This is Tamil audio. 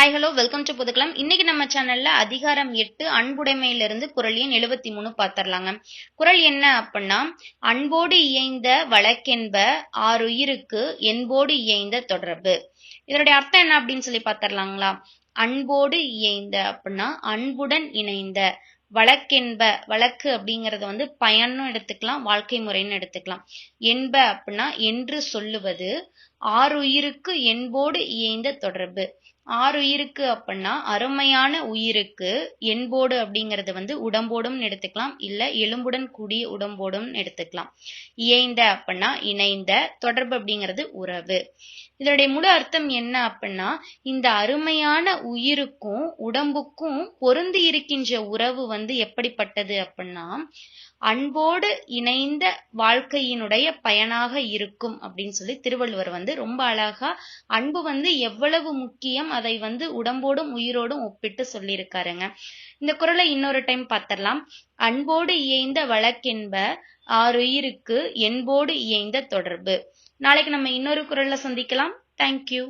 ஹாய் ஹலோ வெல்கம் டு புதுக்கலாம் இன்னைக்கு நம்ம சேனல்ல அதிகாரம் எட்டு அன்புடைமையிலிருந்து குரல் எண் எழுபத்தி மூணு பாத்திரலாங்க. குரல் என்ன அப்படின்னா அன்போடு இயைந்த வழக்கென்ப ஆறுயிருக்கு என்போடு இயைந்த தொடர்பு. இதனுடைய அர்த்தம் என்ன அப்படின்னு சொல்லி பாத்திரலாங்களா? அன்போடு இயைந்த அப்படின்னா அன்புடன் இணைந்த வழக்கென்ப வழக்கு அப்படிங்கறது வந்து பயனும் எடுத்துக்கலாம் வாழ்க்கை முறைன்னு எடுத்துக்கலாம். என்ப அப்படின்னா என்று சொல்லுவது ஆறுயிருக்கு என்போடு இயைந்த தொடர்பு. ஆறுயிருக்கு அப்படின்னா அருமையான உயிருக்கு என்போடு அப்படிங்கறது வந்து உடம்போடும் எடுத்துக்கலாம். இல்ல எலும்புடன் கூடிய உடம்போடும் எடுத்துக்கலாம். இயைந்த அப்படின்னா இணைந்த தொடர்பு அப்படிங்கிறது உறவு. இதனுடைய முழு அர்த்தம் என்ன அப்படின்னா இந்த அருமையான உயிருக்கும் உடம்புக்கும் பொருந்து இருக்கின்ற உறவு வந்து எப்படிப்பட்டது அப்படின்னா அன்போடு இணைந்த வாழ்க்கையினுடைய பயனாக இருக்கும் அப்படின்னு சொல்லி திருவள்ளுவர் வந்து ரொம்ப அழகா அன்பு வந்து எவ்வளவு முக்கியம் அதை வந்து உடம்போடும் உயிரோடும் ஒப்பிட்டு சொல்லியிருக்காருங்க. இந்த குரலை இன்னொரு டைம் பார்த்திடலாம். அன்போடு இயைந்த வழக்கென்ப ஆறுயிருக்கு என்போடு இயைந்த தொடர்பு. நாளைக்கு நம்ம இன்னொரு குரல்ல சந்திக்கலாம். தேங்க்யூ